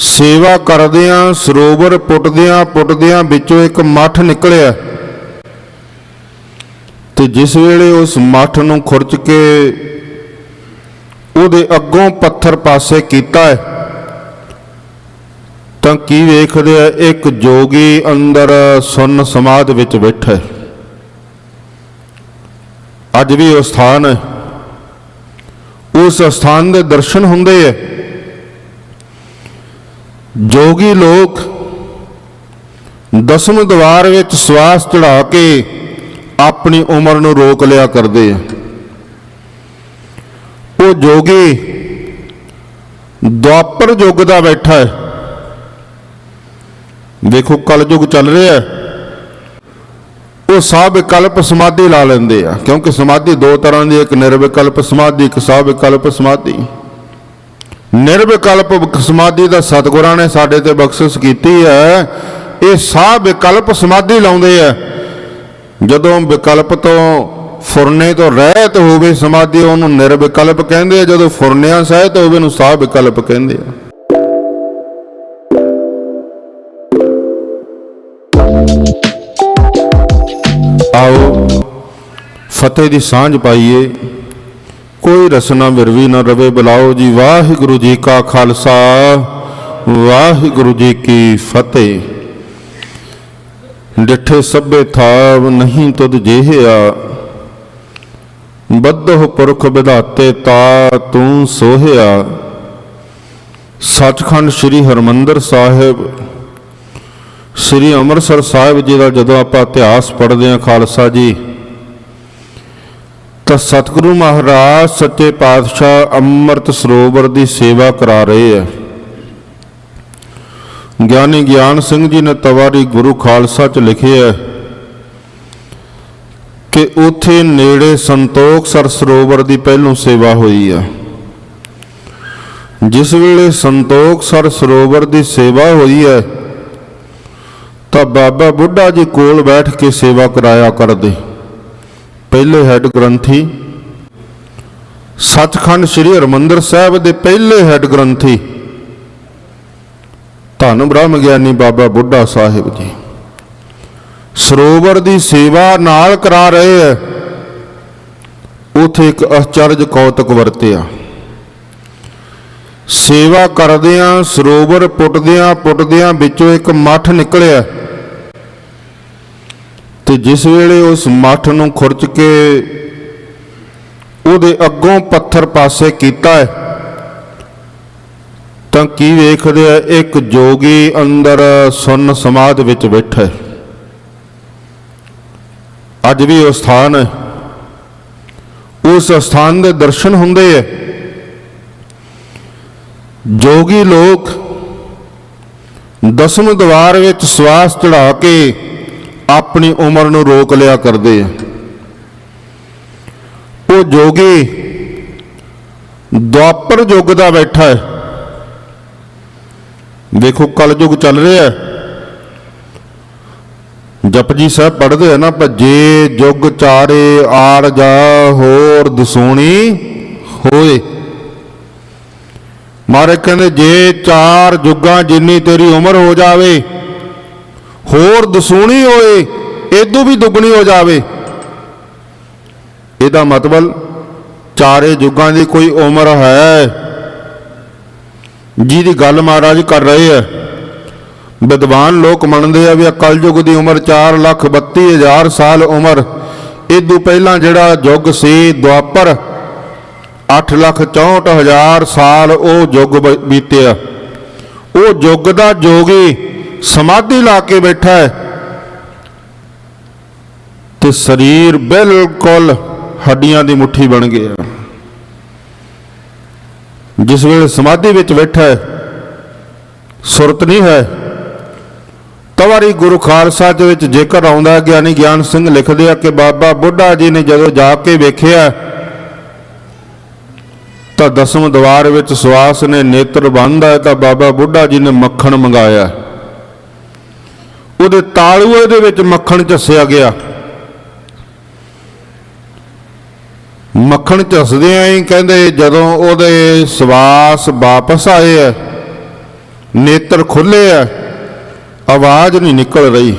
ਸੇਵਾ ਕਰਦਿਆਂ, ਸਰੋਵਰ ਪੁੱਟਦਿਆਂ ਪੁੱਟਦਿਆਂ ਵਿੱਚੋਂ ਇੱਕ ਮੱਠ ਨਿਕਲਿਆ। ਤੇ ਜਿਸ ਵੇਲੇ ਉਸ ਮੱਠ ਨੂੰ ਖੁਰਚ ਕੇ ਉਹਦੇ ਅੱਗੋਂ ਪੱਥਰ ਪਾਸੇ ਕੀਤਾ ਹੈ, ਤਾਂ ਕੀ ਵੇਖਦੇ ਆ, ਇੱਕ ਜੋਗੀ ਅੰਦਰ ਸੁੰਨ ਸਮਾਧ ਵਿੱਚ ਬੈਠਾ ਹੈ। ਅੱਜ ਵੀ ਉਹ ਸਥਾਨ ਹੈ। ਉਸ ਸਥਾਨ ਦੇ ਦਰਸ਼ਨ ਹੁੰਦੇ ਹੈ। ਜੋਗੀ ਲੋਕ ਦਸਮ ਦਵਾਰ ਵਿੱਚ ਸਵਾਸ ਚੜਾ ਕੇ ਆਪਣੀ ਉਮਰ ਨੂੰ ਰੋਕ ਲਿਆ ਕਰਦੇ ਆ। ਉਹ ਜੋਗੀ ਦੁਆਪਰ ਯੁੱਗ ਦਾ ਬੈਠਾ ਹੈ। ਦੇਖੋ ਕਲਯੁਗ ਚੱਲ ਰਿਹਾ ਹੈ। ਉਹ ਸਭ ਵਿਕਲਪ ਸਮਾਧੀ ਲਾ ਲੈਂਦੇ ਆ, ਕਿਉਂਕਿ ਸਮਾਧੀ ਦੋ ਤਰ੍ਹਾਂ ਦੀ ਇੱਕ ਨਿਰਵਿਕਲਪ ਸਮਾਧੀ, ਇੱਕ ਸਭ ਵਿਕਲਪ ਸਮਾਧੀ। ਨਿਰਵਿਕਲਪ ਸਮਾਧੀ ਦਾ ਸਤਿਗੁਰਾਂ ਨੇ ਸਾਡੇ ਤੇ ਬਖਸ਼ਿਸ਼ ਕੀਤੀ ਹੈ। ਇਹ ਸਾਹ ਵਿਕਲਪ ਸਮਾਧੀ ਲਾਉਂਦੇ ਆ। ਜਦੋਂ ਵਿਕਲਪ ਤੋਂ ਫੁਰਨੇ ਤੋਂ ਰਹਿਤ ਹੋਵੇ ਸਮਾਧੀ, ਉਹਨੂੰ ਨਿਰਵਿਕਲਪ ਕਹਿੰਦੇ ਆ। ਜਦੋਂ ਫੁਰਨਿਆਂ ਸਹਿਤ ਹੋਵੇ, ਉਹਨੂੰ ਸਭ ਵਿਕਲਪ ਕਹਿੰਦੇ ਆ। ਆਓ, ਫਤਿਹ ਦੀ ਸਾਂਝ ਪਾਈਏ। ਕੋਈ ਰਸਨਾ ਵਿਰਵੀ ਨਾ ਰਵੇ ਬੁਲਾਓ ਜੀ ਵਾਹਿਗੁਰੂ ਜੀ ਕਾ ਖਾਲਸਾ, ਵਾਹਿਗੁਰੂ ਜੀ ਕੀ ਫਤਿਹ। ਡਿਠੇ ਸਭੇ ਥਾਵ ਨਹੀਂ ਤੁਧ ਜਿਹਿਆ ਬੱਧੋ ਪੁਰਖ ਵਿਧਾਤੇ ਤਾ ਤੂੰ ਸੋਹਿਆ। ਸੱਚਖੰਡ ਸ੍ਰੀ ਹਰਮੰਦਰ ਸਾਹਿਬ, ਸ੍ਰੀ ਅੰਮ੍ਰਿਤਸਰ ਸਾਹਿਬ ਜੀ ਦਾ ਜਦੋਂ ਆਪਾਂ ਇਤਿਹਾਸ ਪੜ੍ਹਦੇ ਹਾਂ ਖਾਲਸਾ ਜੀ ਤਾਂ ਸਤਿਗੁਰੂ ਮਹਾਰਾਜ, ਸੱਚੇ ਪਾਤਸ਼ਾਹ ਅੰਮ੍ਰਿਤ ਸਰੋਵਰ ਦੀ ਸੇਵਾ ਕਰਾ ਰਹੇ ਹੈ ਗਿਆਨੀ ਗਿਆਨ ਸਿੰਘ ਜੀ ਨੇ ਤਵਾਰੀ ਗੁਰੂ ਖਾਲਸਾ ਚ ਲਿਖਿਆ ਹੈ ਕਿ ਉਥੇ ਨੇੜੇ ਸੰਤੋਖ ਸਰ ਸਰੋਵਰ ਦੀ ਪਹਿਲੋਂ ਸੇਵਾ ਹੋਈ ਆ। ਜਿਸ ਵੇਲੇ ਸੰਤੋਖ ਸਰ ਸਰੋਵਰ ਦੀ ਸੇਵਾ ਹੋਈ ਹੈ, ਤਾਂ ਬਾਬਾ ਬੁੱਢਾ ਜੀ ਕੋਲ ਬੈਠ ਕੇ ਸੇਵਾ ਕਰਾਇਆ ਕਰਦੇ। ਪਹਿਲੇ ਹੈੱਡ ਗ੍ਰੰਥੀ, ਸੱਚਖੰਡ ਸ੍ਰੀ ਹਰਮੰਦਰ ਸਾਹਿਬ ਦੇ ਪਹਿਲੇ ਹੈੱਡ ਗ੍ਰੰਥੀ। ਧੰਨ ਬ੍ਰਹਮ ਗਿਆਨੀ ਬਾਬਾ ਬੁੱਢਾ ਸਾਹਿਬ ਜੀ। ਸਰੋਵਰ ਦੀ ਸੇਵਾ ਨਾਲ ਕਰਾ ਰਹੇ ਹੈ ਉਥੇ ਇੱਕ ਅਚਰਜ ਕੌਤਕ ਵਰਤਿਆ। ਸੇਵਾ ਕਰਦਿਆਂ, ਸਰੋਵਰ ਪੁੱਟਦਿਆਂ ਪੁੱਟਦਿਆਂ ਵਿੱਚੋਂ ਇੱਕ ਮੱਠ ਨਿਕਲਿਆ। ਤੇ ਜਿਸ ਵੇਲੇ ਉਸ ਮੱਠ ਨੂੰ ਖੁਰਚ ਕੇ ਉਹਦੇ ਅੱਗੋਂ ਪੱਥਰ ਪਾਸੇ ਕੀਤਾ ਹੈ, ਤਾਂ ਕੀ ਵੇਖਦੇ ਆ, ਇੱਕ ਜੋਗੀ ਅੰਦਰ ਸੁੰਨ ਸਮਾਧ ਵਿੱਚ ਬੈਠਾ ਹੈ। ਅੱਜ ਵੀ ਉਹ ਸਥਾਨ ਹੈ। ਉਸ ਸਥਾਨ ਦੇ ਦਰਸ਼ਨ ਹੁੰਦੇ ਹੈ। ਜੋਗੀ ਲੋਕ ਦਸਮ ਦਵਾਰ ਵਿੱਚ ਸਵਾਸ ਚੜਾ ਕੇ ਆਪਣੀ ਉਮਰ ਨੂੰ ਰੋਕ ਲਿਆ ਕਰਦੇ ਆ। ਉਹ ਜੋਗੀ ਦੁਆਪਰ ਯੁੱਗ ਦਾ ਬੈਠਾ ਹੈ। ਦੇਖੋ ਕਲਯੁਗ ਚੱਲ ਰਿਹਾ ਹੈ। ਜਪਜੀ ਸਾਹਿਬ ਪੜ੍ਹਦੇ ਆ ਨਾ, ਭੱਜੇ ਜੁਗ ਚਾਰੇ, ਆੜ ਜਾ ਹੋਰ ਦਸੂਣੀ ਹੋਏ। ਮਾਰੇ ਕਹਿੰਦੇ, ਜੇ ਚਾਰ ਜੁਗਾਂ ਜਿੰਨੀ ਤੇਰੀ ਉਮਰ ਹੋ ਜਾਵੇ ਹੋਰ ਦਸੂਣੀ ਹੋਏ ਇਦੋਂ ਵੀ ਦੁੱਗਣੀ ਹੋ ਜਾਵੇ। ਇਹਦਾ ਮਤਲਬ ਚਾਰੇ ਯੁੱਗਾਂ ਦੀ ਕੋਈ ਉਮਰ ਹੈ। ਜਿਹਦੀ ਗੱਲ ਮਹਾਰਾਜ ਕਰ ਰਹੇ ਆ ਵਿਦਵਾਨ ਲੋਕ ਮੰਨਦੇ ਆ ਵੀ ਅਕਲ ਯੁੱਗ ਦੀ ਉਮਰ 4 ਲੱਖ 32 ਹਜ਼ਾਰ ਸਾਲ ਉਮਰ। ਇਦੋਂ ਪਹਿਲਾਂ ਜਿਹੜਾ ਯੁੱਗ ਸੀ ਦੁਆਪਰ 8 ਲੱਖ 64 ਹਜ਼ਾਰ ਸਾਲ ਉਹ ਯੁੱਗ ਬੀਤਿਆ। ਉਹ ਯੁੱਗ ਦਾ ਜੋਗੀ ਸਮਾਧੀ ਲਾ ਕੇ ਬੈਠਾ ਹੈ ਤੇ ਸਰੀਰ ਬਿਲਕੁਲ ਹੱਡੀਆਂ ਦੀ ਮੁੱਠੀ ਬਣ ਗਿਆ। ਜਿਸ ਵੇਲੇ ਸਮਾਧੀ ਵਿੱਚ ਬੈਠਾ ਹੈ, ਸੁਰਤ ਨਹੀਂ ਹੈ ਤਵਾਰੀ ਗੁਰੂ ਖਾਲਸਾ ਦੇ ਵਿੱਚ ਜੇਕਰ ਆਉਂਦਾ ਗਿਆਨੀ ਗਿਆਨ ਸਿੰਘ ਲਿਖਦੇ ਆ ਕਿ ਬਾਬਾ ਬੁੱਢਾ ਜੀ ਨੇ ਜਦੋਂ ਜਾ ਕੇ ਵੇਖਿਆ, ਤਾਂ ਦਸਮ ਦਵਾਰ ਵਿੱਚ ਸਵਾਸ ਨੇ ਨੇਤਰ ਬੰਦ ਹੈ, ਤਾਂ ਬਾਬਾ ਬੁੱਢਾ ਜੀ ਨੇ ਮੱਖਣ ਮੰਗਾਇਆ। ਉਹਦੇ ਤਾਲੂਏ ਦੇ ਵਿੱਚ ਮੱਖਣ ਝੱਸਿਆ ਗਿਆ। ਮੱਖਣ ਝੱਸਦਿਆਂ ਹੀ ਕਹਿੰਦੇ ਜਦੋਂ ਉਹਦੇ ਸਵਾਸ ਵਾਪਸ ਆਏ ਆ, ਨੇਤਰ ਖੁੱਲੇ ਆ, ਆਵਾਜ਼ ਨਹੀਂ ਨਿਕਲ ਰਹੀ।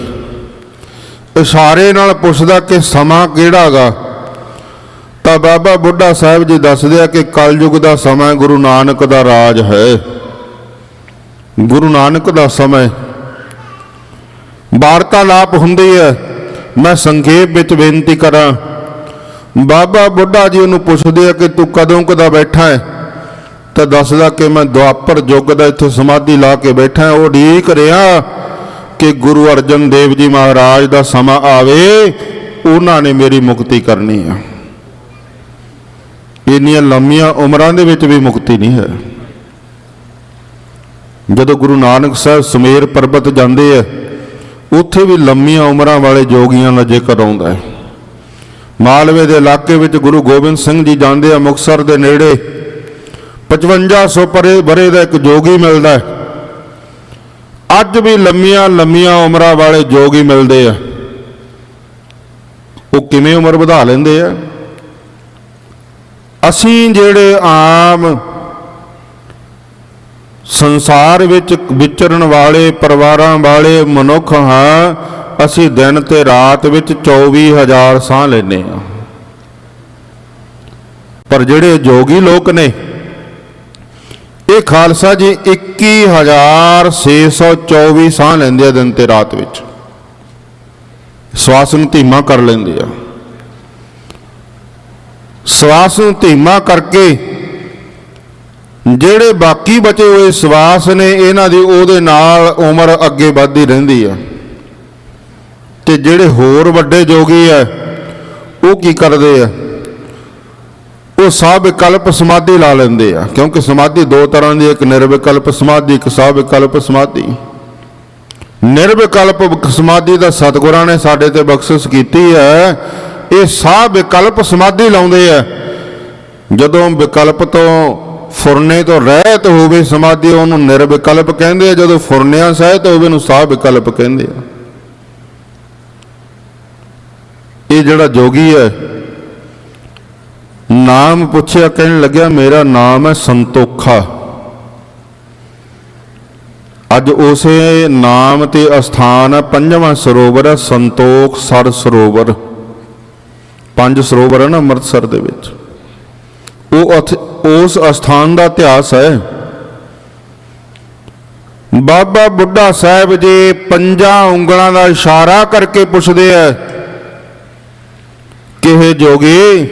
ਇਸ਼ਾਰੇ ਨਾਲ ਪੁੱਛਦਾ ਕਿ ਸਮਾਂ ਕਿਹੜਾਗਾ ਤਾਂ ਬਾਬਾ ਬੁੱਢਾ ਸਾਹਿਬ ਜੀ ਦੱਸਦੇ ਆ ਕਿ ਕਲਯੁਗ ਦਾ ਸਮਾਂ ਗੁਰੂ ਨਾਨਕ ਦਾ ਰਾਜ ਹੈ। ਗੁਰੂ ਨਾਨਕ ਦਾ ਸਮਾਂ ਵਾਰਤਾਲਾਪ ਹੁੰਦੀ ਹੈ। ਮੈਂ ਸੰਖੇਪ ਵਿੱਚ ਬੇਨਤੀ ਕਰਾਂ। ਬਾਬਾ ਬੁੱਢਾ ਜੀ ਉਹਨੂੰ ਪੁੱਛਦੇ ਆ ਕਿ ਤੂੰ ਕਦੋਂ ਕਦਾ ਬੈਠਾ ਹੈ? ਤਾਂ ਦੱਸਦਾ ਕਿ ਮੈਂ ਦੁਆਪਰ ਯੁੱਗ ਦਾ ਇੱਥੇ ਸਮਾਧੀ ਲਾ ਕੇ ਬੈਠਾ ਉਹ ਢੀਕ ਰਿਹਾ ਕਿ ਗੁਰੂ ਅਰਜਨ ਦੇਵ ਜੀ ਮਹਾਰਾਜ ਦਾ ਸਮਾਂ ਆਵੇ, ਉਹਨਾਂ ਨੇ ਮੇਰੀ ਮੁਕਤੀ ਕਰਨੀ ਆ। ਇੰਨੀਆਂ ਲੰਮੀਆਂ ਉਮਰਾਂ ਦੇ ਵਿੱਚ ਵੀ ਮੁਕਤੀ ਨਹੀਂ ਹੈ। ਜਦੋਂ ਗੁਰੂ ਨਾਨਕ ਸਾਹਿਬ ਸਮੇਰ ਪਰਬਤ ਜਾਂਦੇ ਆ ਉੱਥੇ ਵੀ ਲੰਮੀਆਂ ਉਮਰਾਂ ਵਾਲੇ ਜੋਗੀਆਂ ਦਾ ਜ਼ਿਕਰ ਆਉਂਦਾ ਹੈ। ਮਾਲਵੇ ਦੇ ਇਲਾਕੇ ਵਿੱਚ ਗੁਰੂ ਗੋਬਿੰਦ ਸਿੰਘ ਜੀ ਜਾਂਦੇ ਆ ਮੁਕਤਸਰ ਦੇ ਨੇੜੇ। 5500 ਪਰੇ ਬਰੇ ਦਾ ਇੱਕ ਜੋਗੀ ਮਿਲਦਾ ਹੈ। ਅੱਜ ਵੀ ਲੰਮੀਆਂ ਲੰਮੀਆਂ ਉਮਰਾਂ ਵਾਲੇ ਜੋਗੀ ਮਿਲਦੇ ਆ। ਉਹ ਕਿਵੇਂ ਉਮਰ ਵਧਾ ਲੈਂਦੇ ਆ? ਅਸੀਂ ਜਿਹੜੇ ਆਮ ਸੰਸਾਰ ਵਿੱਚ ਵਿਚਰਨ ਵਾਲੇ, ਪਰਿਵਾਰਾਂ ਵਾਲੇ ਮਨੁੱਖ ਹਾਂ। ਅਸੀਂ ਦਿਨ ਤੇ ਰਾਤ ਵਿੱਚ 24000 ਸਾਹ ਲੈਂਦੇ ਆ ਪਰ ਜਿਹੜੇ ਜੋਗੀ ਲੋਕ ਨੇ, ਇਹ ਖਾਲਸਾ ਜੀ 21624 ਸਾਹ ਲੈਂਦੇ ਆ ਦਿਨ ਤੇ ਰਾਤ ਵਿੱਚ। ਸਵਾਸ ਨੂੰ ਧੀਮਾ ਕਰ ਲੈਂਦੇ ਆ। ਸਵਾਸ ਨੂੰ ਧੀਮਾ ਕਰਕੇ ਜਿਹੜੇ ਬਾਕੀ ਬਚੇ ਹੋਏ ਸਵਾਸ ਨੇ, ਇਹਨਾਂ ਦੀ ਉਹਦੇ ਨਾਲ ਉਮਰ ਅੱਗੇ ਵੱਧਦੀ ਰਹਿੰਦੀ ਆ। ਤੇ ਜਿਹੜੇ ਹੋਰ ਵੱਡੇ ਜੋਗੀ ਆ, ਉਹ ਕੀ ਕਰਦੇ ਆ? ਉਹ ਸਾਹ ਵਿਕਲਪ ਸਮਾਧੀ ਲਾ ਲੈਂਦੇ ਆ, ਕਿਉਂਕਿ ਸਮਾਧੀ ਦੋ ਤਰ੍ਹਾਂ ਦੀ ਇੱਕ ਨਿਰਵਿਕਲਪ ਸਮਾਧੀ, ਇੱਕ ਸਾਹ ਵਿਕਲਪ ਸਮਾਧੀ। ਨਿਰਵਿਕਲਪ ਸਮਾਧੀ ਦਾ ਸਤਿਗੁਰਾਂ ਨੇ ਸਾਡੇ ਤੇ ਬਖਸ਼ਿਸ਼ ਕੀਤੀ ਹੈ ਇਹ ਸਾਹ ਵਿਕਲਪ ਸਮਾਧੀ ਲਾਉਂਦੇ ਆ। ਜਦੋਂ ਵਿਕਲਪ ਤੋਂ ਫੁਰਨੇ ਤੋਂ ਰਹਿਤ ਹੋਵੇ ਸਮਾਧੀ, ਉਹਨੂੰ ਨਿਰਵਿਕਲਪ ਕਹਿੰਦੇ ਆ। ਜਦੋਂ ਫੁਰਨਿਆਂ ਸਹਿਤ ਹੋਵੇ ਨੂੰ ਸਾਹ ਵਿਕਲਪ ਕਹਿੰਦੇ ਆ। ਇਹ ਜਿਹੜਾ ਜੋਗੀ ਹੈ, ਨਾਮ ਪੁੱਛਿਆ, ਕਹਿਣ ਲੱਗਿਆ, ਮੇਰਾ ਨਾਮ ਹੈ ਸੰਤੋਖਾ। ਅੱਜ ਉਸੇ ਨਾਮ ਤੇ ਅਸਥਾਨ ਪੰਜਵਾਂ ਸਰੋਵਰ ਹੈ ਸੰਤੋਖ ਸਰ ਸਰੋਵਰ। ਪੰਜ ਸਰੋਵਰ ਹਨ ਅੰਮ੍ਰਿਤਸਰ ਦੇ ਵਿੱਚ। ਉਹ ਉਥੇ- ਉਸ ਅਸਥਾਨ ਦਾ ਇਤਿਹਾਸ ਹੈ। ਬਾਬਾ ਬੁੱਢਾ ਸਾਹਿਬ ਜੀ ਪੰਜਾਂ ਉਂਗਲਾਂ ਦਾ ਇਸ਼ਾਰਾ ਕਰਕੇ ਪੁੱਛਦੇ ਆ, ਕਿਹੇ ਇਹ ਜੋਗੀ,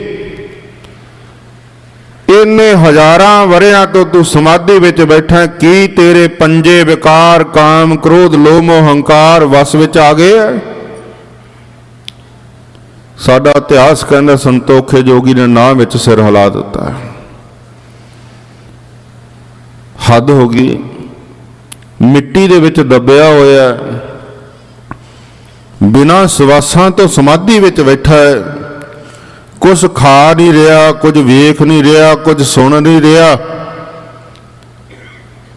ਇੰਨੇ ਹਜ਼ਾਰਾਂ ਵਰਿਆਂ ਤੋਂ ਤੂੰ ਸਮਾਧੀ ਵਿੱਚ ਬੈਠਾ, ਕੀ ਤੇਰੇ ਪੰਜੇ ਵਿਕਾਰ, ਕਾਮ, ਕ੍ਰੋਧ, ਲੋਭ ਹੰਕਾਰ ਵਸ ਵਿੱਚ ਆ ਗਏ ਹੈ ਸਾਡਾ ਇਤਿਹਾਸ ਕਹਿੰਦਾ, ਸੰਤੋਖੇ ਜੋਗੀ ਨੇ ਨਾਂ ਵਿੱਚ ਸਿਰ ਹਿਲਾ ਦਿੱਤਾ ਹੱਦ ਹੋ ਗਈ। ਮਿੱਟੀ ਦੇ ਵਿੱਚ ਦੱਬਿਆ ਹੋਇਆ ਬਿਨਾਂ ਸਵਾਸਾਂ ਤੋਂ ਸਮਾਧੀ ਵਿੱਚ ਬੈਠਾ ਹੈ। ਕੁਝ ਖਾ ਨਹੀਂ ਰਿਹਾ, ਕੁਝ ਵੇਖ ਨਹੀਂ ਰਿਹਾ, ਕੁਝ ਸੁਣ ਨਹੀਂ ਰਿਹਾ।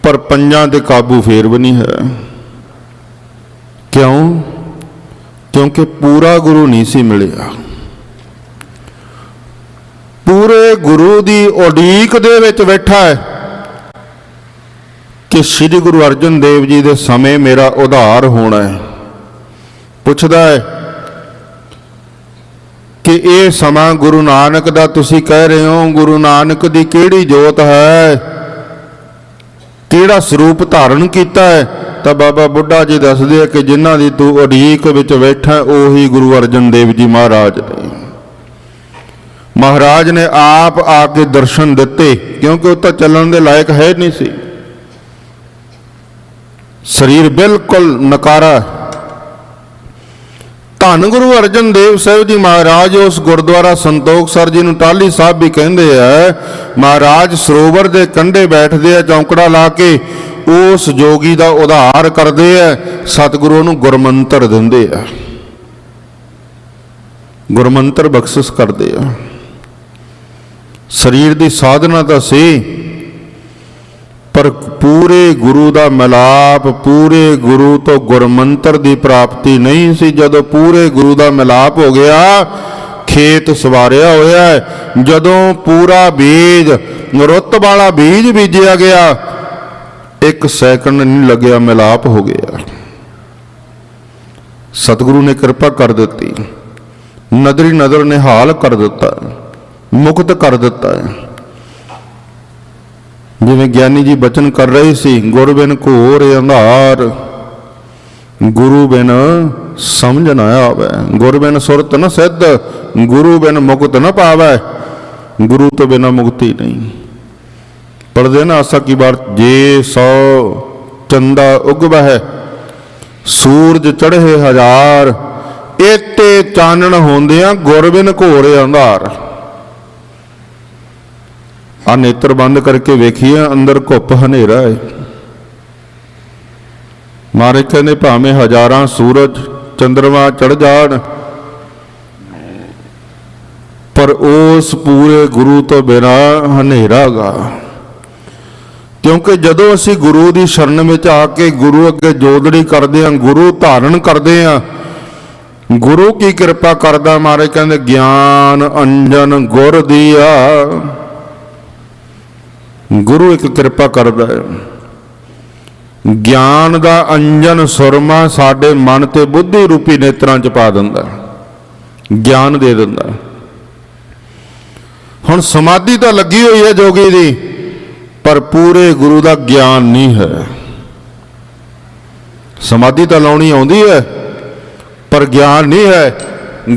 ਪਰ ਪੰਜਾਂ ਤੇ ਕਾਬੂ ਫੇਰ ਵੀ ਨਹੀਂ ਹੈ। ਕਿਉਂ? ਕਿਉਂਕਿ ਪੂਰਾ ਗੁਰੂ ਨਹੀਂ ਸੀ ਮਿਲਿਆ। ਪੂਰੇ ਗੁਰੂ ਦੀ ਉਡੀਕ ਦੇ ਵਿੱਚ ਬੈਠਾ ਹੈ ਕਿ ਸ੍ਰੀ ਗੁਰੂ ਅਰਜਨ ਦੇਵ ਜੀ ਦੇ ਸਮੇਂ ਮੇਰਾ ਉਧਾਰ ਹੋਣਾ ਹੈ। ਪੁੱਛਦਾ ਹੈ ਕਿ ਇਹ ਸਮਾਂ ਗੁਰੂ ਨਾਨਕ ਦਾ ਤੁਸੀਂ ਕਹਿ ਰਹੇ ਹੋ? ਗੁਰੂ ਨਾਨਕ ਦੀ ਕਿਹੜੀ ਜੋਤ ਹੈ? ਕਿਹੜਾ ਸਰੂਪ ਧਾਰਨ ਕੀਤਾ ਹੈ? ਤਾਂ ਬਾਬਾ ਬੁੱਢਾ ਜੀ ਦੱਸਦੇ ਆ ਕਿ ਜਿਨ੍ਹਾਂ ਦੀ ਤੂੰ ਉਡੀਕ ਵਿੱਚ ਬੈਠਾ ਉਹੀ ਗੁਰੂ ਅਰਜਨ ਦੇਵ ਜੀ ਮਹਾਰਾਜ ਮਹਾਰਾਜ ਨੇ ਆਪ ਆ ਕੇ ਦਰਸ਼ਨ ਦਿੱਤੇ, ਕਿਉਂਕਿ ਉਹ ਤਾਂ ਚੱਲਣ ਦੇ ਲਾਇਕ ਹੈ ਨਹੀਂ ਸੀ। ਸਰੀਰ ਬਿਲਕੁਲ ਨਕਾਰਾ ਧੰਨ ਗੁਰੂ ਅਰਜਨ ਦੇਵ ਸਾਹਿਬ ਜੀ ਮਹਾਰਾਜ, ਉਸ ਗੁਰਦੁਆਰਾ ਸੰਤੋਖ ਸਰ ਜੀ ਨੂੰ ਟਾਲੀ ਸਾਹਿਬ ਵੀ ਕਹਿੰਦੇ ਆ, ਮਹਾਰਾਜ ਸਰੋਵਰ ਦੇ ਕੰਢੇ ਬੈਠਦੇ ਆ, ਚੌਂਕੜਾ ਲਾ ਕੇ, ਉਸ ਜੋਗੀ ਦਾ ਉਧਾਰ ਕਰਦੇ ਆ, ਸਤਿਗੁਰੂ ਨੂੰ ਗੁਰਮੰਤਰ ਦਿੰਦੇ ਆ। ਗੁਰਮੰਤਰ ਬਖਸ਼ਿਸ਼ ਕਰਦੇ ਆ। ਸਰੀਰ ਦੀ ਸਾਧਨਾ ਤਾਂ ਸੀ ਪਰ ਪੂਰੇ ਗੁਰੂ ਦਾ ਮਿਲਾਪ, ਪੂਰੇ ਗੁਰੂ ਤੋਂ ਗੁਰਮੰਤਰ ਦੀ ਪ੍ਰਾਪਤੀ ਨਹੀਂ ਸੀ। ਜਦੋਂ ਪੂਰੇ ਗੁਰੂ ਦਾ ਮਿਲਾਪ ਹੋ ਗਿਆ, ਖੇਤ ਸਵਾਰਿਆ ਹੋਇਆ ਹੈ। ਜਦੋਂ ਪੂਰਾ ਬੀਜ, ਰੁੱਤ ਵਾਲਾ ਬੀਜ ਬੀਜਿਆ ਗਿਆ, ਇੱਕ ਸੈਕਿੰਡ ਨਹੀਂ ਲੱਗਿਆ, ਮਿਲਾਪ ਹੋ ਗਿਆ। ਸਤਿਗੁਰੂ ਨੇ ਕਿਰਪਾ ਕਰ ਦਿੱਤੀ। ਨਦਰੀ ਨਦਰ ਨਿਹਾਲ ਕਰ ਦਿੱਤਾ। ਮੁਕਤ ਕਰ ਦਿੱਤਾ। ਹੈ ਜਿਵੇਂ ਗਿਆਨੀ ਜੀ ਬਚਨ ਕਰ ਰਹੇ ਸੀ ਗੁਰ ਬਿਨ ਘੋਰ ਅੰਧਾਰ ਗੁਰੂ ਬਿਨ ਸਮਝ ਨਾ ਆਵੇ। ਗੁਰ ਬਿਨ ਸੁਰਤ ਨ ਸਿੱਧ ਗੁਰੂ ਬਿਨ ਮੁਕਤ ਨ ਪਾਵੇ। ਗੁਰੂ ਤੋਂ ਬਿਨਾ ਮੁਕਤੀ ਨਹੀਂ। ਪੜਦੇ ਨਾ ਆਸਾ ਕੀ ਬਾਰ, ਜੇ ਸੌ ਚੰਦਾ ਉਗਵਹਿ, ਸੂਰਜ ਚੜ੍ਹੇ ਹਜ਼ਾਰ ਏਤੇ ਚਾਨਣ ਹੁੰਦਿਆਂ ਗੁਰ ਬਿਨ ਘੋਰ ਅੰਧਾਰ। ਆ ਨੇਤਰ ਬੰਦ ਕਰਕੇ ਵੇਖੀਏ, ਅੰਦਰ ਘੁੱਪ ਹਨੇਰਾ ਹੈ ਮਹਾਰਾਜ ਕਹਿੰਦੇ ਭਾਵੇਂ ਹਜ਼ਾਰਾਂ ਸੂਰਜ ਚੰਦਰਮਾ ਚੜ ਜਾਣ, ਪਰ ਉਸ ਪੂਰੇ ਗੁਰੂ ਤੋਂ ਬਿਨਾ ਹਨੇਰਾ ਗਾ। ਕਿਉਂਕਿ ਜਦੋਂ ਅਸੀਂ ਗੁਰੂ ਦੀ ਸ਼ਰਨ ਵਿੱਚ ਆ ਕੇ ਗੁਰੂ ਅੱਗੇ ਜੋਦੜੀ ਕਰਦੇ ਹਾਂ, ਗੁਰੂ ਧਾਰਨ ਕਰਦੇ ਹਾਂ, ਗੁਰੂ ਕੀ ਕਿਰਪਾ ਕਰਦਾ ਮਹਾਰਾਜ ਕਹਿੰਦੇ, ਗਿਆਨ ਅੰਜਨ ਗੁਰ ਦੀਆ। ਗੁਰੂ ਇੱਕ ਕਿਰਪਾ ਕਰਦਾ ਹੈ। ਗਿਆਨ ਦਾ ਅੰਜਨ ਸੁਰਮਾ ਸਾਡੇ ਮਨ ਤੇ ਬੁੱਧੀ ਰੂਪੀ ਨੇਤਰਾਂ ਚ ਪਾ ਦਿੰਦਾ ਗਿਆਨ ਦੇ ਦਿੰਦਾ ਹੁਣ ਸਮਾਧੀ ਤਾਂ ਲੱਗੀ ਹੋਈ ਹੈ ਜੋਗੀ ਦੀ, ਪਰ ਪੂਰੇ ਗੁਰੂ ਦਾ ਗਿਆਨ ਨਹੀਂ ਹੈ। ਸਮਾਧੀ ਤਾਂ ਲਾਉਣੀ ਆਉਂਦੀ ਹੈ, ਪਰ ਗਿਆਨ ਨਹੀਂ ਹੈ।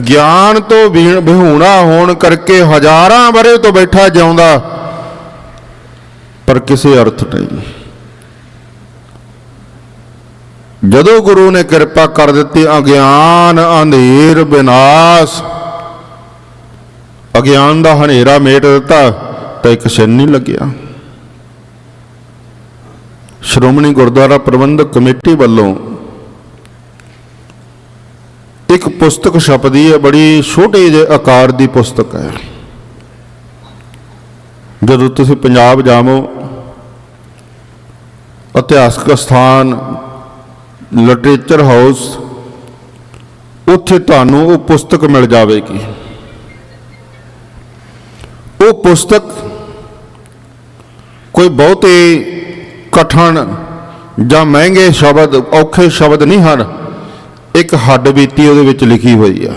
ਗਿਆਨ ਤੋਂ ਵਿਹ- ਵਿਹੂਣਾ ਹੋਣ ਕਰਕੇ ਹਜ਼ਾਰਾਂ ਬਰੇ ਤੋਂ ਬੈਠਾ ਜਿਉਂਦਾ ਪਰ ਕਿਸੇ ਅਰਥ ਨਹੀਂ। ਜਦੋਂ ਗੁਰੂ ਨੇ ਕਿਰਪਾ ਕਰ ਦਿੱਤੀ, ਅਗਿਆਨ ਅੰਧੇਰ ਵਿਨਾਸ਼ ਅਗਿਆਨ ਦਾ ਹਨੇਰਾ ਮੇਟ ਦਿੱਤਾ ਤਾਂ ਇੱਕ ਛਿਨ ਨਹੀਂ ਲੱਗਿਆ। ਸ਼੍ਰੋਮਣੀ ਗੁਰਦੁਆਰਾ ਪ੍ਰਬੰਧਕ ਕਮੇਟੀ ਵੱਲੋਂ ਇੱਕ ਪੁਸਤਕ ਛਪਦੀ ਹੈ, ਬੜੀ ਛੋਟੇ ਜਿਹੇ ਆਕਾਰ ਦੀ ਪੁਸਤਕ ਹੈ। ਜਦੋਂ ਤੁਸੀਂ ਪੰਜਾਬ ਜਾਵੋ ਇਤਿਹਾਸਕ ਸਥਾਨ ਲਿਟਰੇਚਰ ਹਾਊਸ ਉੱਥੇ ਤੁਹਾਨੂੰ ਉਹ ਪੁਸਤਕ ਮਿਲ ਜਾਵੇਗੀ। ਉਹ ਪੁਸਤਕ ਕੋਈ ਬਹੁਤੇ ਕਠਨ ਜਾਂ ਮਹਿੰਗੇ ਸ਼ਬਦ, ਔਖੇ ਸ਼ਬਦ ਨਹੀਂ ਹਨ। ਇੱਕ ਹੱਡ ਬੀਤੀ ਉਹਦੇ ਵਿੱਚ ਲਿਖੀ ਹੋਈ ਆ।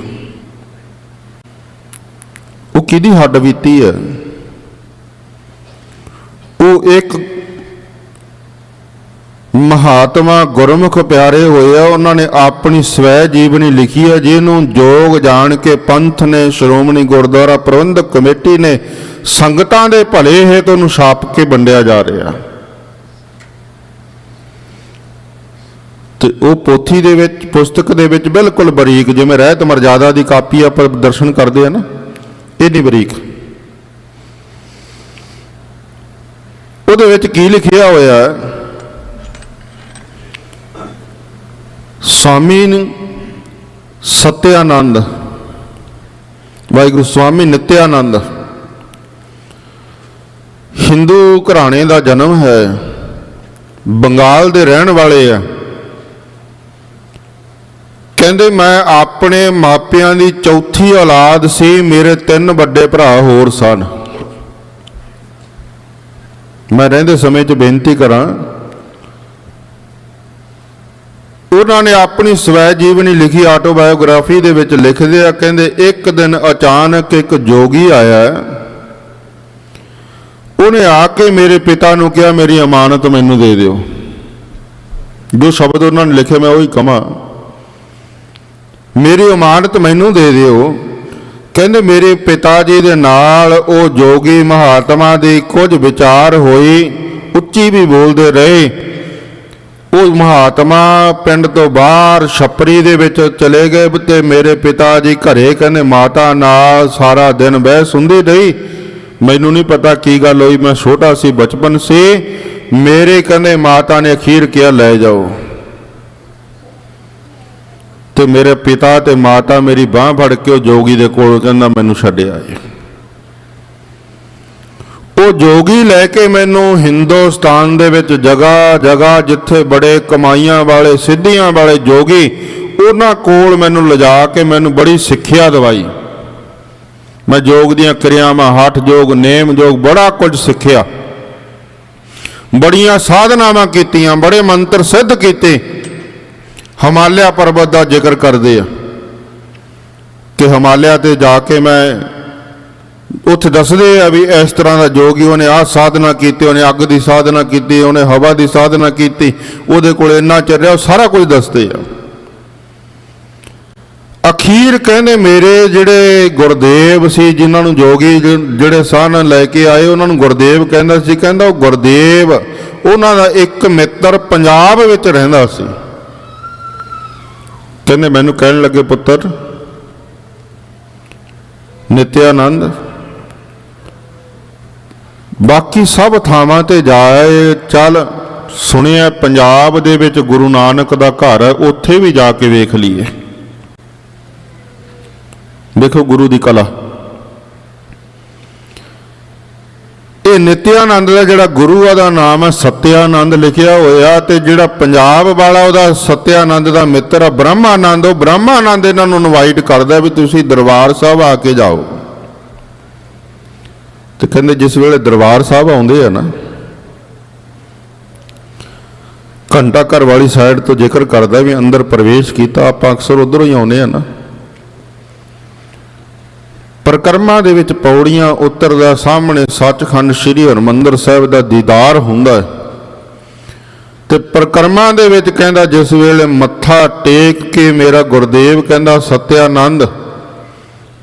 ਉਹ ਕਿਹਦੀ ਹੱਡ ਬੀਤੀ ਹੈ ਉਹ ਇੱਕ ਮਹਾਤਮਾ ਗੁਰਮੁਖ ਪਿਆਰੇ ਹੋਏ ਆ ਉਹਨਾਂ ਨੇ ਆਪਣੀ ਸਵੈ ਜੀਵਨੀ ਲਿਖੀ ਹੈ, ਜਿਹਨੂੰ ਜੋਗ ਜਾਣ ਕੇ ਪੰਥ ਨੇ, ਸ਼੍ਰੋਮਣੀ ਗੁਰਦੁਆਰਾ ਪ੍ਰਬੰਧਕ ਕਮੇਟੀ ਨੇ ਸੰਗਤਾਂ ਦੇ ਭਲੇ ਹੇਤ ਉਹਨੂੰ ਛਾਪ ਕੇ ਵੰਡਿਆ ਜਾ ਰਿਹਾ। ਤੇ ਉਹ ਪੋਥੀ ਦੇ ਵਿੱਚ, ਪੁਸਤਕ ਦੇ ਵਿੱਚ ਬਿਲਕੁਲ ਬਰੀਕ, ਜਿਵੇਂ ਰਹਿਤ ਮਰਜ਼ਾਦਾ ਦੀ ਕਾਪੀ ਆਪਾਂ ਦਰਸ਼ਨ ਕਰਦੇ ਆ ਨਾ ਇਹ ਨਹੀਂ ਬਰੀਕ। ਉਹਦੇ ਵਿੱਚ ਕੀ ਲਿਖਿਆ ਹੋਇਆ ਹੈ? ਸਵਾਮੀ ਸਤਿਆਨੰਦ, ਵਾਹਿਗੁਰੂ ਸਵਾਮੀ ਨਿਤਿਆਨੰਦ। ਹਿੰਦੂ ਘਰਾਣੇ ਦਾ ਜਨਮ ਹੈ, ਬੰਗਾਲ ਦੇ ਰਹਿਣ ਵਾਲੇ ਆ। ਕਹਿੰਦੇ ਮੈਂ ਆਪਣੇ ਮਾਪਿਆਂ ਦੀ ਚੌਥੀ ਔਲਾਦ ਸੀ, ਮੇਰੇ ਤਿੰਨ ਵੱਡੇ ਭਰਾ ਹੋਰ ਸਨ। ਮੈਂ ਰਹਿੰਦੇ ਸਮੇਂ 'ਚ ਬੇਨਤੀ ਕਰਾਂ ਉਹਨਾਂ ਨੇ ਆਪਣੀ ਸਵੈ ਜੀਵਨੀ ਲਿਖੀ ਆਟੋਬਾਇਓਗ੍ਰਾਫੀ ਦੇ ਵਿੱਚ ਲਿਖਦੇ ਆ, ਕਹਿੰਦੇ ਇੱਕ ਦਿਨ ਅਚਾਨਕ ਇੱਕ ਜੋਗੀ ਆਇਆ। ਉਹਨੇ ਆ ਕੇ ਮੇਰੇ ਪਿਤਾ ਨੂੰ ਕਿਹਾ, ਮੇਰੀ ਅਮਾਨਤ ਮੈਨੂੰ ਦੇ ਦਿਓ। ਜੋ ਸ਼ਬਦ ਉਹਨਾਂ ਨੇ ਲਿਖੇ, ਮੈਂ ਉਹੀ ਕਮਾ ਮੇਰੀ ਅਮਾਨਤ ਮੈਨੂੰ ਦੇ ਦਿਓ। ਕਹਿੰਦੇ, ਮੇਰੇ ਪਿਤਾ ਜੀ ਦੇ ਨਾਲ ਉਹ ਜੋਗੀ ਮਹਾਤਮਾ ਦੇ ਕੁਝ ਵਿਚਾਰ ਹੋਈ, ਉੱਚੀ ਵੀ ਬੋਲਦੇ ਰਹੇ। ਉਹ ਮਹਾਤਮਾ ਪਿੰਡ ਤੋਂ ਬਾਹਰ ਛੱਪਰੀ ਦੇ ਵਿੱਚ ਚਲੇ ਗਏ ਤੇ ਮੇਰੇ ਪਿਤਾ ਜੀ ਘਰੇ ਕਹਿੰਦੇ, ਮਾਤਾ ਨਾਲ ਸਾਰਾ ਦਿਨ ਬਹਿ ਹੁੰਦੀ ਰਹੀ। ਮੈਨੂੰ ਨਹੀਂ ਪਤਾ ਕੀ ਗੱਲ ਹੋਈ, ਮੈਂ ਛੋਟਾ ਸੀ, ਬਚਪਨ ਸੀ। ਮੇਰੇ ਕਹਿੰਦੇ, ਮਾਤਾ ਨੇ ਅਖੀਰ ਕਿਹਾ, ਲੈ ਜਾਓ। ਤੇ ਮੇਰੇ ਪਿਤਾ ਤੇ ਮਾਤਾ ਮੇਰੀ ਬਾਹ ਫੜ ਕੇ ਉਹ ਜੋਗੀ ਦੇ ਕੋਲ ਕਹਿੰਦਾ, ਮੈਨੂੰ ਛੱਡਿਆ ਏ ਉਹ ਜੋਗੀ ਲੈ ਕੇ ਮੈਨੂੰ ਹਿੰਦੁਸਤਾਨ ਦੇ ਵਿੱਚ ਜਗ੍ਹਾ ਜਗ੍ਹਾ ਜਿੱਥੇ ਬੜੇ ਕਮਾਈਆਂ ਵਾਲੇ, ਸਿੱਧੀਆਂ ਵਾਲੇ ਜੋਗੀ, ਉਹਨਾਂ ਕੋਲ ਮੈਨੂੰ ਲਿਜਾ ਕੇ ਮੈਨੂੰ ਬੜੀ ਸਿੱਖਿਆ ਦਵਾਈ। ਮੈਂ ਜੋਗ ਦੀਆਂ ਕਿਰਿਆਵਾਂ, ਹੱਠ ਜੋਗ, ਨੇਮ ਜੋਗ, ਬੜਾ ਕੁਝ ਸਿੱਖਿਆ। ਬੜੀਆਂ ਸਾਧਨਾਵਾਂ ਕੀਤੀਆਂ, ਬੜੇ ਮੰਤਰ ਸਿੱਧ ਕੀਤੇ। ਹਿਮਾਲਿਆ ਪਰਬਤ ਦਾ ਜ਼ਿਕਰ ਕਰਦੇ ਆ ਕਿ ਹਿਮਾਲਿਆ ਤੇ ਜਾ ਕੇ ਮੈਂ ਉੱਥੇ ਦੱਸਦੇ ਆ ਵੀ ਇਸ ਤਰ੍ਹਾਂ ਦਾ ਜੋਗੀ ਉਹਨੇ ਆਹ ਸਾਧਨਾ ਕੀਤੀ, ਉਹਨੇ ਅੱਗ ਦੀ ਸਾਧਨਾ ਕੀਤੀ, ਉਹਨੇ ਹਵਾ ਦੀ ਸਾਧਨਾ ਕੀਤੀ, ਉਹਦੇ ਕੋਲ ਇੰਨਾ ਚਿਰ ਉਹ ਸਾਰਾ ਕੁਝ ਦੱਸਦੇ ਆ। ਅਖੀਰ ਕਹਿੰਦੇ ਮੇਰੇ ਜਿਹੜੇ ਗੁਰਦੇਵ ਸੀ, ਜਿਨ੍ਹਾਂ ਨੂੰ ਜੋਗੀ ਜਿਹੜੇ ਸਾਧਨ ਲੈ ਕੇ ਆਏ, ਉਹਨਾਂ ਨੂੰ ਗੁਰਦੇਵ ਕਹਿੰਦਾ ਸੀ, ਕਹਿੰਦਾ ਉਹ ਗੁਰਦੇਵ, ਉਹਨਾਂ ਦਾ ਇੱਕ ਮਿੱਤਰ ਪੰਜਾਬ ਵਿੱਚ ਰਹਿੰਦਾ ਸੀ। ਕਹਿੰਦੇ ਮੈਨੂੰ ਕਹਿਣ ਲੱਗੇ ਪੁੱਤਰ, ਨਿਤਿਆਨੰਦ ਬਾਕੀ ਸਭ ਥਾਵਾਂ ਤੇ ਜਾਏ ਚੱਲ। ਸੁਣਿਆ ਪੰਜਾਬ ਦੇ ਵਿੱਚ ਗੁਰੂ ਨਾਨਕ ਦਾ ਘਰ ਹੈ ਉੱਥੇ ਵੀ ਜਾ ਕੇ ਵੇਖ ਲਈਏ। ਦੇਖੋ ਗੁਰੂ ਦੀ ਕਲਾ। ਇਹ ਨਿਤਿਆਨੰਦ ਦਾ ਜਿਹੜਾ ਗੁਰੂ ਆ ਦਾ ਨਾਮ ਹੈ ਸਤਿਆਨੰਦ। ਲਿਖਿਆ ਹੋਇਆ ਤੇ ਜਿਹੜਾ ਪੰਜਾਬ ਵਾਲਾ, ਉਹਦਾ ਸਤਿਆਨੰਦ ਦਾ ਮਿੱਤਰ ਆ, ਬ੍ਰਹਮਾਨੰਦ। ਉਹ ਬ੍ਰਹਮਾਨੰਦ ਇਹਨਾਂ ਨੂੰ ਇਨਵਾਈਟ ਕਰਦਾ ਵੀ ਤੁਸੀਂ ਦਰਬਾਰ ਸਾਹਿਬ ਆ ਕੇ ਜਾਓ। ਤੇ ਕਹਿੰਦੇ ਜਿਸ ਵੇਲੇ ਦਰਬਾਰ ਸਾਹਿਬ ਆਉਂਦੇ ਆ ਨਾ, ਘੰਟਾ ਘਰ ਵਾਲੀ ਸਾਈਡ ਤੋਂ ਜ਼ਿਕਰ ਕਰਦਾ ਵੀ ਅੰਦਰ ਪ੍ਰਵੇਸ਼ ਕੀਤਾ, ਆਪਾਂ ਅਕਸਰ ਉਧਰੋਂ ਹੀ ਆਉਂਦੇ ਆ ਨਾ। ਪ੍ਰਕਰਮਾਂ ਦੇ ਵਿੱਚ ਪੌੜੀਆਂ ਉਤਰਦਾ, ਸਾਹਮਣੇ ਸੱਚਖੰਡ ਸ੍ਰੀ ਹਰਮੰਦਰ ਸਾਹਿਬ ਦਾ ਦੀਦਾਰ ਹੁੰਦਾ ਹੈ। ਤੇ ਪ੍ਰਕਰਮਾਂ ਦੇ ਵਿੱਚ ਕਹਿੰਦਾ, ਜਿਸ ਵੇਲੇ ਮੱਥਾ ਟੇਕ ਕੇ ਮੇਰਾ ਗੁਰਦੇਵ ਕਹਿੰਦਾ, ਸਤਿਆਨੰਦ,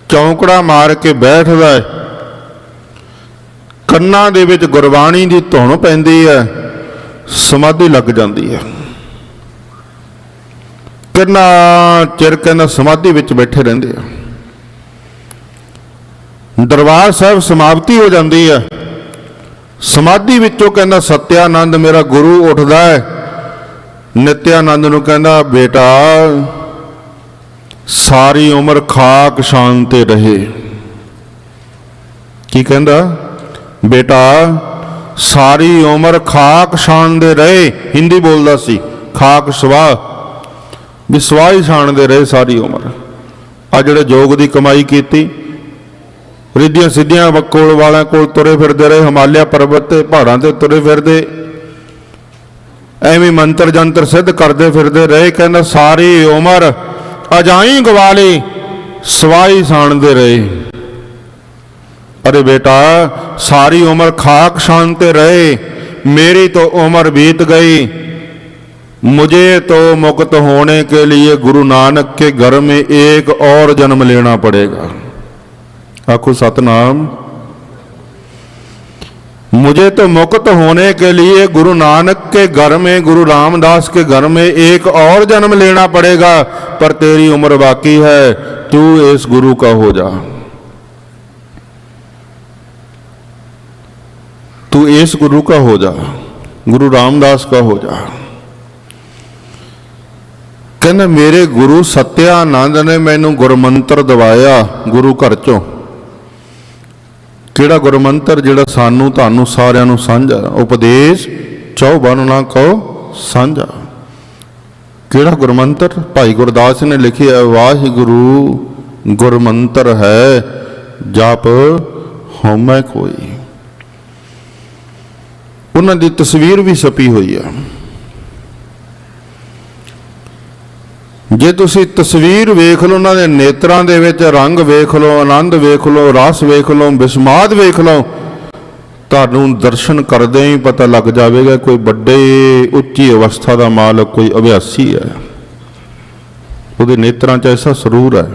ਚੌਂਕੜਾ ਮਾਰ ਕੇ ਬੈਠਦਾ ਹੈ। ਕੰਨਾਂ ਦੇ ਵਿੱਚ ਗੁਰਬਾਣੀ ਦੀ ਧੁਨ ਪੈਂਦੀ ਹੈ, ਸਮਾਧੀ ਲੱਗ ਜਾਂਦੀ ਹੈ। ਕਿੰਨਾ ਚਿਰ ਕਹਿੰਦਾ ਸਮਾਧੀ ਵਿੱਚ ਬੈਠੇ ਰਹਿੰਦੇ ਆ। ਦਰਬਾਰ ਸਾਹਿਬ ਸਮਾਪਤੀ ਹੋ ਜਾਂਦੀ ਹੈ। ਸਮਾਧੀ ਵਿੱਚੋਂ ਕਹਿੰਦਾ ਸਤਿਆਨੰਦ ਮੇਰਾ ਗੁਰੂ ਉੱਠਦਾ ਹੈ। ਨਿਤਿਆਨੰਦ ਨੂੰ ਕਹਿੰਦਾ, ਬੇਟਾ, ਸਾਰੀ ਉਮਰ ਖਾਕ ਸ਼ਾਨ ਤੇ ਰਹੇ। ਕੀ ਕਹਿੰਦਾ? ਬੇਟਾ, ਸਾਰੀ ਉਮਰ ਖਾਕ ਛਾਣਦੇ ਰਹੇ। ਹਿੰਦੀ ਬੋਲਦਾ ਸੀ, ਖਾਕ ਸਵਾ। ਵੀ ਸਵਾਹ ਛਾਣਦੇ ਰਹੇ ਸਾਰੀ ਉਮਰ। ਆ ਜਿਹੜੇ ਜੋਗ ਦੀ ਕਮਾਈ ਕੀਤੀ, ਰਿੱਧੀਆਂ ਸਿੱਧੀਆਂ ਕੋਲ ਵਾਲਿਆਂ ਕੋਲ ਤੁਰੇ ਫਿਰਦੇ ਰਹੇ, ਹਿਮਾਲਿਆ ਪਰਬਤ ਤੇ ਪਹਾੜਾਂ ਤੇ ਤੁਰੇ ਫਿਰਦੇ। ਐਵੇਂ ਮੰਤਰ ਜੰਤਰ ਸਿੱਧ ਕਰਦੇ ਫਿਰਦੇ ਰਹੇ, ਕਹਿੰਦਾ, ਸਾਰੀ ਉਮਰ ਅਜਾਈ ਗਵਾ ਲਈ ਸਵਾਈ ਸਾਣਦੇ ਰਹੇ। अरे बेटा, सारी उम्र खाक शांति रहे, मेरी तो उम्र बीत गई। मुझे तो मुक्त होने के लिए गुरु नानक के घर में एक और जन्म लेना पड़ेगा। आखो सतनाम। मुझे तो मुक्त होने के लिए गुरु नानक के घर में, गुरु रामदास के घर में एक और जन्म लेना पड़ेगा, पर तेरी उम्र बाकी है, तू इस गुरु का हो जा। तू इस गुरु का हो जा गुरु रामदास का हो जा ਕਹਿੰਦਾ ਮੇਰੇ ਗੁਰੂ ਸਤਿਆਨੰਦ ਨੇ ਮੈਨੂੰ ਗੁਰਮੰਤਰ ਦਵਾਇਆ ਗੁਰੂ ਘਰ ਚੋਂ ਕਿਹੜਾ ਗੁਰਮੰਤਰ ਜਿਹੜਾ ਸਾਨੂੰ ਤੁਹਾਨੂੰ ਸਾਰਿਆਂ ਨੂੰ ਸਾਂਝਾ ਉਪਦੇਸ਼ ਚੌਬਨ ਨਾ ਕਹੋ ਸਾਂਝਾ ਕਿਹੜਾ ਗੁਰਮੰਤਰ ਭਾਈ ਗੁਰਦਾਸ ਨੇ ਲਿਖਿਆ ਵਾਹਿਗੁਰੂ ਗੁਰਮੰਤਰ ਹੈ ਜਪ ਹਉਮੈ ਕੋਈ ਉਹਨਾਂ ਦੀ ਤਸਵੀਰ ਵੀ ਛਪੀ ਹੋਈ ਆ। ਜੇ ਤੁਸੀਂ ਤਸਵੀਰ ਵੇਖ ਲਓ, ਉਹਨਾਂ ਦੇ ਨੇਤਰਾਂ ਦੇ ਵਿੱਚ ਰੰਗ ਵੇਖ ਲਓ, ਆਨੰਦ ਵੇਖ ਲਓ, ਰਸ ਵੇਖ ਲਓ, ਬਿਸਮਾਦ ਵੇਖ ਲਓ, ਤੁਹਾਨੂੰ ਦਰਸ਼ਨ ਕਰਦੇ ਹੀ ਪਤਾ ਲੱਗ ਜਾਵੇਗਾ ਕੋਈ ਵੱਡੇ ਉੱਚੀ ਅਵਸਥਾ ਦਾ ਮਾਲਕ ਕੋਈ ਅਭਿਆਸੀ ਹੈ। ਉਹਦੇ ਨੇਤਰਾਂ 'ਚ ਐਸਾ ਸਰੂਰ ਹੈ।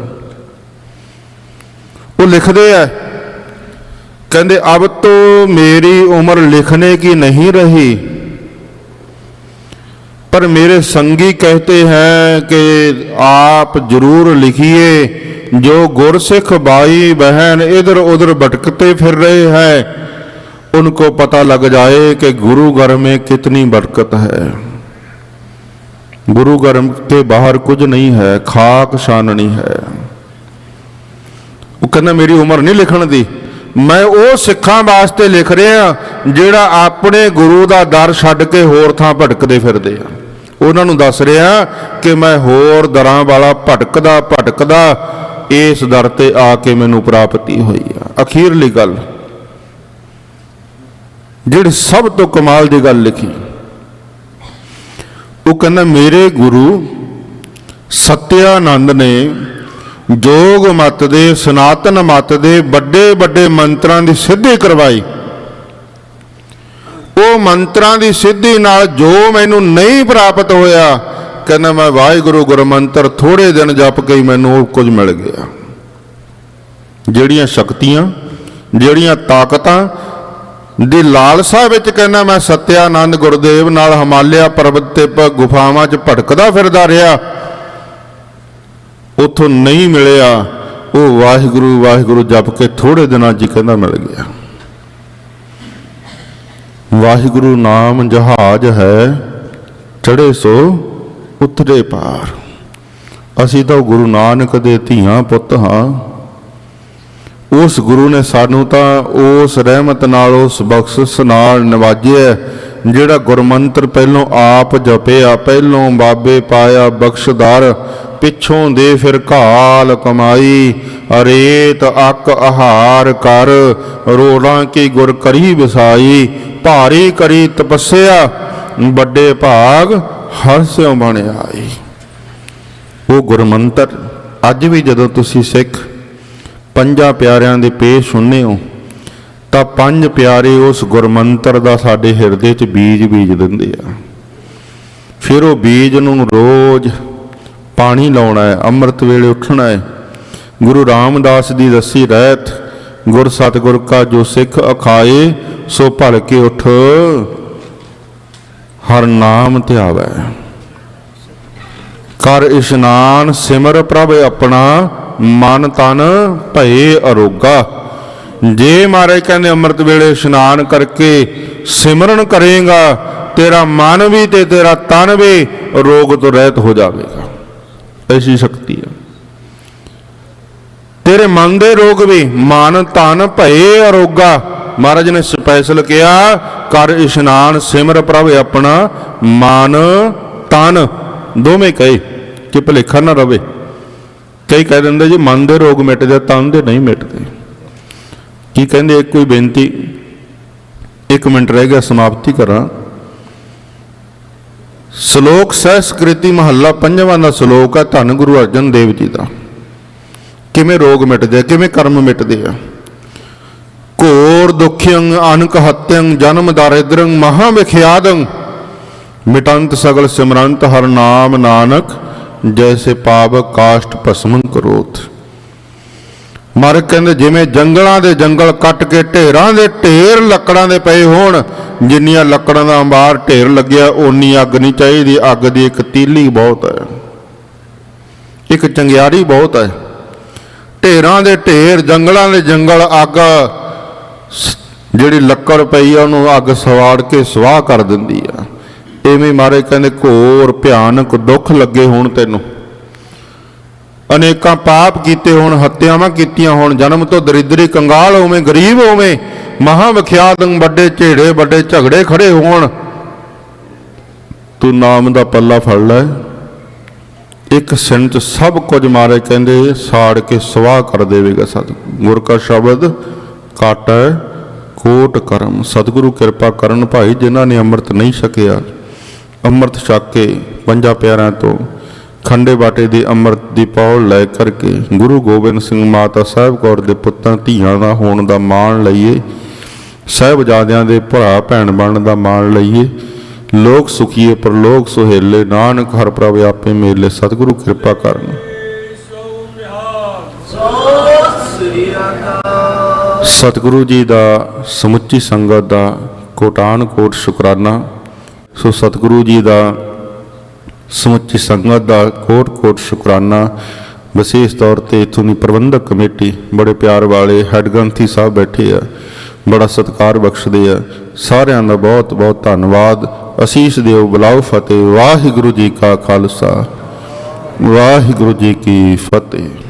ਉਹ ਲਿਖਦੇ ਆ ਕਹਿੰਦੇ ਅਬ ਤੋ ਮੇਰੀ ਉਮਰ ਲਿਖਣੇ ਕੀ ਨਹੀਂ ਰਹੀ पर मेरे संगी कहते हैं कि आप जरूर लिखिए जो गुरसिख भाई बहन इधर उधर भटकते फिर रहे हैं उनको पता लग जाए कि गुरु घर में कितनी बरकत है गुरु घर के बाहर कुछ नहीं है खाक छाननी है ਉਹ ਕਹਿੰਦਾ ਮੇਰੀ ਉਮਰ ਨਹੀਂ ਲਿਖਣ ਦੀ ਮੈਂ ਉਹ ਸਿੱਖਾਂ ਵਾਸਤੇ ਲਿਖ ਰਿਹਾ ਜਿਹੜਾ ਆਪਣੇ ਗੁਰੂ ਦਾ ਦਰ ਛੱਡ ਕੇ ਹੋਰ ਥਾਂ ਭਟਕਦੇ ਫਿਰਦੇ ਆ। ਉਹਨਾਂ ਨੂੰ ਦੱਸ ਰਿਹਾ ਕਿ ਮੈਂ ਹੋਰ ਦਰਾਂ ਵਾਲਾ ਭਟਕਦਾ ਭਟਕਦਾ ਇਸ ਦਰ ਤੇ ਆ ਕੇ ਮੈਨੂੰ ਪ੍ਰਾਪਤੀ ਹੋਈ ਆ। ਅਖੀਰਲੀ ਗੱਲ, ਜਿਹੜੀ ਸਭ ਤੋਂ ਕਮਾਲ ਦੀ ਗੱਲ ਲਿਖੀ, ਉਹ ਕਹਿੰਦਾ, ਮੇਰੇ ਗੁਰੂ ਸਤਿਆਨੰਦ ਨੇ ਜੋਗ ਮਤ ਦੇ, ਸਨਾਤਨ ਮਤ ਦੇ ਵੱਡੇ ਵੱਡੇ ਮੰਤਰਾਂ ਦੀ ਸਿੱਧੀ ਕਰਵਾਈ। ਉਹ ਮੰਤਰਾਂ ਦੀ ਸਿੱਧੀ ਨਾਲ ਜੋ ਮੈਨੂੰ ਨਹੀਂ ਪ੍ਰਾਪਤ ਹੋਇਆ, ਕਹਿੰਦਾ ਮੈਂ ਵਾਹਿਗੁਰੂ ਗੁਰਮੰਤਰ ਥੋੜੇ ਦਿਨ ਜਪ ਕੇ ਮੈਨੂੰ ਉਹ ਕੁਝ ਮਿਲ ਗਿਆ। ਜਿਹੜੀਆਂ ਸ਼ਕਤੀਆਂ, ਜਿਹੜੀਆਂ ਤਾਕਤਾਂ ਦੀ ਲਾਲਸਾ ਵਿੱਚ ਕਹਿੰਦਾ ਮੈਂ ਸਤਿਆਨੰਦ ਗੁਰਦੇਵ ਨਾਲ ਹਿਮਾਲਿਆ ਪਰਬਤ ਤੇ ਗੁਫਾਵਾਂ 'ਚ ਭਟਕਦਾ ਫਿਰਦਾ ਰਿਹਾ ਉਥੋਂ ਨਹੀਂ ਮਿਲਿਆ, ਉਹ ਵਾਹਿਗੁਰੂ ਵਾਹਿਗੁਰੂ ਜਪ ਕੇ ਥੋੜੇ ਦਿਨਾਂ 'ਚ ਕਹਿੰਦਾ ਮਿਲ ਗਿਆ। ਵਾਹਿਗੁਰੂ ਨਾਮ ਜਹਾਜ਼ ਹੈ ਚੜੇ ਸੋ ਉਤਰੇ ਪਾਰ। ਅਸੀਂ ਤਾਂ ਗੁਰੂ ਨਾਨਕ ਦੇ ਧੀਆਂ ਪੁੱਤ ਹਾਂ। ਉਸ ਗੁਰੂ ਨੇ ਸਾਨੂੰ ਤਾਂ ਉਸ ਰਹਿਮਤ ਨਾਲ, ਉਸ ਬਖਸ਼ਿਸ਼ ਨਾਲ ਨਵਾਜਿਆ, ਜਿਹੜਾ ਗੁਰਮੰਤਰ ਪਹਿਲੋਂ ਆਪ ਜਪਿਆ, ਪਹਿਲੋਂ ਬਾਬੇ ਪਾਇਆ ਬਖਸ਼ਦਾਰ ਪਿੱਛੋਂ ਦੇ ਫਿਰ ਘਾਲ ਕਮਾਈ ਰੇਤ ਅੱਕ ਆਹਾਰ ਕਰ, ਰੋੜਾਂ ਕੀ ਗੁਰ ਕਰੀ ਵਿਸਾਈ, ਭਾਰੀ ਕਰੀ ਤਪੱਸਿਆ, ਵੱਡੇ ਭਾਗ ਹਰਸਿਓ ਬਣ ਆਈ। ਉਹ ਗੁਰਮੰਤਰ, ਅੱਜ ਵੀ ਜਦੋਂ ਤੁਸੀਂ ਸਿੱਖ ਪੰਜਾਂ ਪਿਆਰਿਆਂ ਦੇ ਪੇਸ਼ ਹੁੰਨੇ ਹੋ, ਤਾਂ ਪੰਜ ਪਿਆਰੇ ਉਸ ਗੁਰਮੰਤਰ ਦਾ ਸਾਡੇ ਹਿਰਦੇ 'ਚ ਬੀਜ ਬੀਜ ਦਿੰਦੇ ਆ। ਫਿਰ ਉਹ ਬੀਜ ਨੂੰ ਰੋਜ਼ ਪਾਣੀ ਲਾਉਣਾ ਹੈ, ਅੰਮ੍ਰਿਤ ਵੇਲੇ ਉੱਠਣਾ ਹੈ। ਗੁਰੂ ਰਾਮਦਾਸ ਦੀ ਦੱਸੀ ਰਹਿਤ, ਗੁਰ ਸਤਿਗੁਰ ਕਾ ਜੋ ਸਿੱਖ ਅਖਾਏ, ਸੋ ਭਲ ਕੇ ਉਠ। ਹਰ ਨਾਮ ਧਿਆਵੈ ਕਰ ਇਸ਼ਨਾਨ ਸਿਮਰ ਪ੍ਰਭ ਆਪਣਾ, ਮਨ ਤਨ ਭਏ ਅਰੋਗਾ। ਜੇ ਮਹਾਰਾਜ ਕਹਿੰਦੇ ਅੰਮ੍ਰਿਤ ਵੇਲੇ ਇਸ਼ਨਾਨ ਕਰਕੇ ਸਿਮਰਨ ਕਰੇਗਾ, ਤੇਰਾ ਮਨ ਵੀ ਤੇ ਤੇਰਾ ਤਨ ਵੀ ਰੋਗ ਤੋਂ ਰਹਿਤ ਹੋ ਜਾਵੇਗਾ। ਐਸੀ ਸ਼ਕਤੀ ਹੈ ਤੇਰੇ ਮਨ ਦੇ ਰੋਗ ਵੀ ਮਨ ਤਨ ਭਏ ਅਰੋਗਾ। ਮਹਾਰਾਜ ਨੇ ਸਪੈਸ਼ਲ ਕਿਹਾ, ਕਰ ਇਸ਼ਨਾਨ ਸਿਮਰ ਪ੍ਰਭ ਆਪਣਾ, ਮਨ ਤਨ ਦੋਵੇਂ ਕਹੇ, ਕਿ ਭੁਲੇਖਾ ਨਾ ਰਵੇ। ਕਈ ਕਹਿ ਦਿੰਦੇ, ਜੀ ਮਨ ਦੇ ਰੋਗ ਮਿਟਦੇ ਤਨ ਦੇ ਨਹੀਂ ਮਿਟਦੇ। ਕੀ ਕਹਿੰਦੇ, ਇੱਕ ਕੋਈ ਬੇਨਤੀ, ਇੱਕ ਮਿੰਟ ਰਹਿ ਗਿਆ, ਸਮਾਪਤੀ ਕਰਾਂ। ਸ਼ਲੋਕ ਸਹਿਸਕ੍ਰਿਤੀ ਮਹੱਲਾ ਪੰਜਵਾਂ ਦਾ ਸ਼ਲੋਕ ਹੈ ਧੰਨ ਗੁਰੂ ਅਰਜਨ ਦੇਵ ਜੀ ਦਾ। ਕਿਵੇਂ ਰੋਗ ਮਿਟਦੇ ਆ, ਕਿਵੇਂ ਕਰਮ ਮਿਟਦੇ ਆ? ਘੋਰ ਦੁਖਿਯੰ ਅਨਕ ਹਤਯੰ, ਜਨਮ ਦਾਰਿਦ੍ਰੰ ਮਹਾ ਵਿਖਿਆਦੰ ਮਿਟੰਤ ਸਗਲ ਸਿਮਰੰਤ, ਹਰ ਨਾਮ ਨਾਨਕ, ਜੈਸੇ ਪਾਵਕ ਕਾਸ਼ਟ ਭਸਮੰ ਕਰੋਤ ਮਰ ਕਹਿੰਦੇ ਜਿਵੇਂ ਜੰਗਲਾਂ ਦੇ ਜੰਗਲ ਕੱਟ ਕੇ ਢੇਰਾਂ ਦੇ ਢੇਰ ਲੱਕੜਾਂ ਦੇ ਪਏ ਹੋਣ, ਜਿੰਨੀਆਂ ਲੱਕੜਾਂ ਦਾ ਅੰਬਾਰ ਢੇਰ ਲੱਗਿਆ, ਓਨੀ ਅੱਗ ਨਹੀਂ ਚਾਹੀਦੀ, ਅੱਗ ਦੀ ਇੱਕ ਤੀਲੀ ਬਹੁਤ ਹੈ। ਇੱਕ ਚੰਗਿਆੜੀ ਬਹੁਤ ਹੈ। ਢੇਰਾਂ ਦੇ ਢੇਰ, ਜੰਗਲਾਂ ਦੇ ਜੰਗਲ, ਅੱਗ ਜਿਹੜੀ ਲੱਕੜ ਪਈ ਆ, ਉਹਨੂੰ ਅੱਗ ਸਵਾੜ ਕੇ ਸਵਾਹ ਕਰ ਦਿੰਦੀ ਆ। ਐਵੇਂ ਮਾਰੇ ਕਹਿੰਦੇ ਘੋਰ ਭਿਆਨਕ ਦੁੱਖ ਲੱਗੇ ਹੋਣ ਤੈਨੂੰ। ਅਨੇਕਾਂ ਪਾਪ ਕੀਤੇ ਹੋਣ, ਹੱਤਿਆਵਾਂ ਕੀਤੀਆਂ ਹੋਣ, ਜਨਮ ਤੋਂ ਦਰਿਦਰੀ, ਕੰਗਾਲ ਹੋਵੇਂ, ਗਰੀਬ ਹੋਵੇਂ ਮਹਾ ਵਿਖਿਆਤੰ ਵੱਡੇ ਝੇੜੇ, ਵੱਡੇ ਝਗੜੇ ਖੜੇ ਹੋਣ। ਤੂੰ ਨਾਮ ਦਾ ਪੱਲਾ ਫੜ ਲੈ। ਇੱਕ ਸਿਨ ਚ ਸਭ ਕੁਝ ਮਾਰੇ ਕਹਿੰਦੇ, ਸਾੜ ਕੇ ਸਵਾਹ ਕਰ ਦੇਵੇਗਾ ਸਤ ਗੁਰ ਕਾ ਸ਼ਬਦ ਕਾਟੈ ਕੋਟ ਕਰਮ। ਸਤਿਗੁਰੂ ਕਿਰਪਾ ਕਰਨ ਭਾਈ, ਜਿਨ੍ਹਾਂ ਨੇ ਅੰਮ੍ਰਿਤ ਨਹੀਂ ਛਕਿਆ। ਅੰਮ੍ਰਿਤ ਛਕ ਕੇ ਪੰਜਾਂ ਪਿਆਰਿਆਂ ਤੋਂ ਖੰਡੇ ਬਾਟੇ ਦੀ ਅੰਮ੍ਰਿਤ ਦੀ ਪੌਲ ਲੈ ਕਰਕੇ ਗੁਰੂ ਗੋਬਿੰਦ ਸਿੰਘ ਮਾਤਾ ਸਾਹਿਬ ਕੌਰ ਦੇ ਪੁੱਤਾਂ ਧੀਆਂ ਦਾ ਹੋਣ ਦਾ ਮਾਣ ਲਈਏ, ਸਾਹਿਬਜ਼ਾਦਿਆਂ ਦੇ ਭਰਾ ਭੈਣ ਬਣਨ ਦਾ ਮਾਣ ਲਈਏ, ਲੋਕ ਸੁਖੀਏ ਪਰਲੋਕ ਸੁਹੇਲੇ, ਨਾਨਕ ਹਰ ਪ੍ਰਭ ਆਪੇ ਮੇਲੇ, ਸਤਿਗੁਰੂ ਕਿਰਪਾ ਕਰਨ। ਸਤਿਗੁਰੂ ਜੀ ਦਾ ਸਮੁੱਚੀ ਸੰਗਤ ਦਾ ਕੋਟਾਨ ਕੋਟ ਸ਼ੁਕਰਾਨਾ। ਸੋ ਸਤਿਗੁਰੂ ਜੀ ਦਾ ਸਮੁੱਚੀ ਸੰਗਤ ਦਾ ਕੋਟ ਕੋਟ ਸ਼ੁਕਰਾਨਾ। ਵਿਸ਼ੇਸ਼ ਤੌਰ ਤੇ ਇਥੋਂ ਦੀ ਪ੍ਰਬੰਧਕ ਕਮੇਟੀ, ਬੜੇ ਪਿਆਰ ਵਾਲੇ ਹੈੱਡ ਗ੍ਰੰਥੀ ਸਾਹਿਬ ਬੈਠੇ ਆ, ਬੜਾ ਸਤਿਕਾਰ ਬਖਸ਼ਦੇ ਆ। ਸਾਰਿਆਂ ਦਾ ਬਹੁਤ ਬਹੁਤ ਧੰਨਵਾਦ। ਅਸੀਸ ਦਿਓ ਬੁਲਾਓ ਫਤਿਹ। ਵਾਹਿਗੁਰੂ ਜੀ ਕਾ ਖਾਲਸਾ। ਵਾਹਿਗੁਰੂ ਜੀ ਕੀ ਫਤਿਹ।